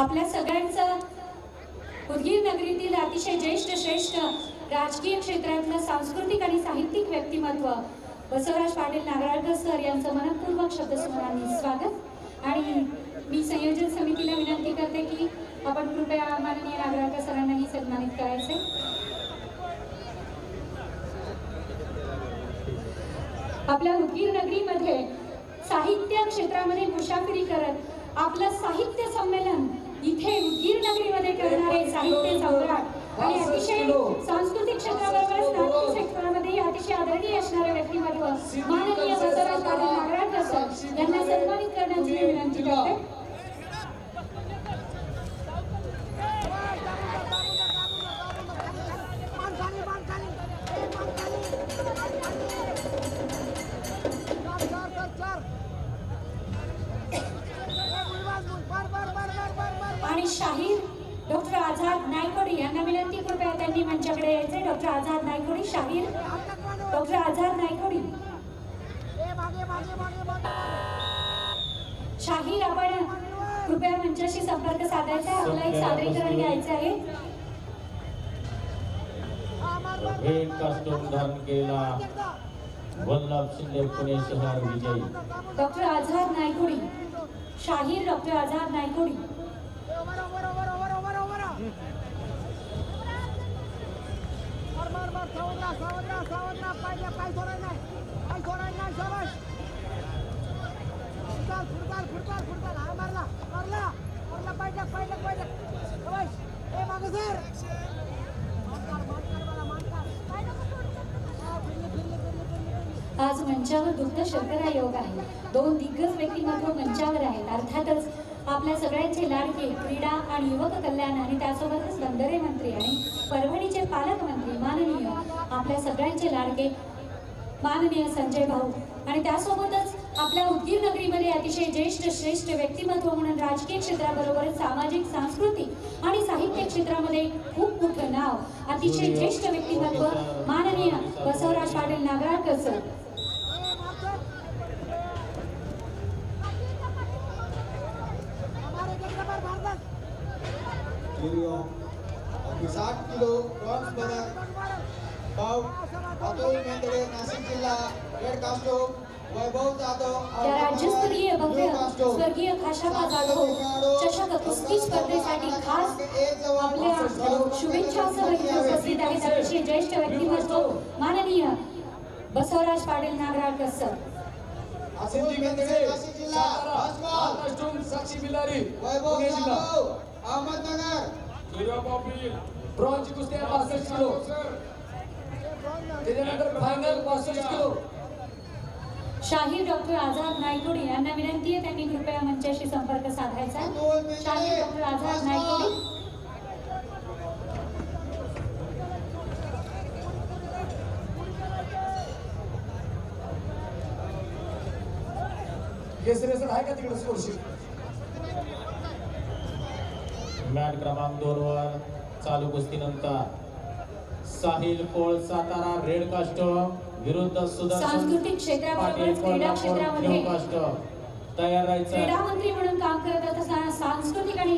आपल्या सगळ्यांचं उदगीर नगरीतील अतिशय ज्येष्ठ श्रेष्ठ राजकीय क्षेत्रातलं सांस्कृतिक आणि साहित्यिक व्यक्तिमत्व बसवराज पाटील नागराळकर सर यांचं मनपूर्वक शब्दस्मरणाने स्वागत. आणि मी संयोजन समितीला विनंती करते की आपण कृपया माननीय नागराळकर सरांनाही सन्मानित करायचे आपल्या उदगीर नगरीमध्ये साहित्य क्षेत्रामध्ये मुशाफिरी करत आपलं साहित्य संमेलन इथे उदगीर नगरीमध्ये करणारे साहित्य सम्राट आणि अतिशय सांस्कृतिक क्षेत्राबरोबरच नाट्य क्षेत्रामध्ये अतिशय आदरणीय असणारे व्यक्तिमत्व माननीय बसवराज नागराळकर यांना सन्मानित करण्याची शाहीर डॉक्टर आझाद नायकोडी यांना विनंती कृपया त्यांनी मंचाकडे यायचे. डॉक्टर आझाद नायकोडी शाहीर डॉक्टर आझाद नायकोडी शाहीर आपण कृपया मंचाशी संपर्क साधायचा. आहे आपल्याला एक सादरीकरण घ्यायचं आहे. मार मार रेड कास्टूम धारण केलेला एकदा वल्लभ शिंदे पुणे शहर विजयी. डॉक्टर आझाद नायकोडी शाहीर डॉक्टर आझाद नायकोडी आज मंचावर दुग्ध शर्करा योग आहे. दोन दिग्गज व्यक्तिमत्व मंचावर आहेत. अर्थातच आपल्या सगळ्यांचे लाडके क्रीडा आणि युवक कल्याण आणि त्यासोबतच बंदरे मंत्री आणि परभणीचे पालकमंत्री माननीय आपल्या सगळ्यांचे लाडके माननीय संजय भाऊ. आणि त्यासोबतच आपल्या उदगीर नगरीमध्ये अतिशय ज्येष्ठ श्रेष्ठ व्यक्तिमत्व म्हणून राजकीय क्षेत्राबरोबरच सामाजिक सांस्कृतिक आणि साहित्य क्षेत्रामध्ये खूप मोठं नाव अतिशय ज्येष्ठ व्यक्तिमत्व माननीय बसवराज पाटील नागराळकर सर. किलो साठ किलो ब्रॉन्झ पदक भाऊ अतुल मेंदडे नाशिक जिल्हा. रेड कास्टोम वैभव जाधव या राज्यस्तरीय भव्य स्वर्गीय खाशाबा जाधव चषक कुस्ती स्पर्धेसाठी खास आपल्या शुभेच्छासह इथे उपस्थित आहेत अतिशय ज्येष्ठ व्यक्तिमत्व माननीय बसवराज पाटील नागराळकर सर नाशिक जिल्हा. साक्षी बिलारी. वैभव जिल्हा. जाधव. अहमदनगर. झिरो पापी ब्रॉन्झ कुस्त्या पासष्ट किलो. त्याच्यानंतर फायनल पासष्ट किलो. शाहीर डॉक्टर आझाद नायकोडी यांना विनंती आहे त्यांनी कृपया मंचाशी संपर्क साधायचा. आहे. शाहीर डॉक्टर आझाद नायकोडी. आहे का तिकडे स्कोरशीट? मॅट क्रमांक दोन वर चालू कुस्तीनंतर साहिल कोळ सातारा रेड कास्टूम विरुद्ध सांस्कृतिक क्षेत्राबरोबरच क्रीडा क्षेत्रामध्ये तयार राहायचं. क्रीडा मंत्री म्हणून काम करत असताना सांस्कृतिक आणि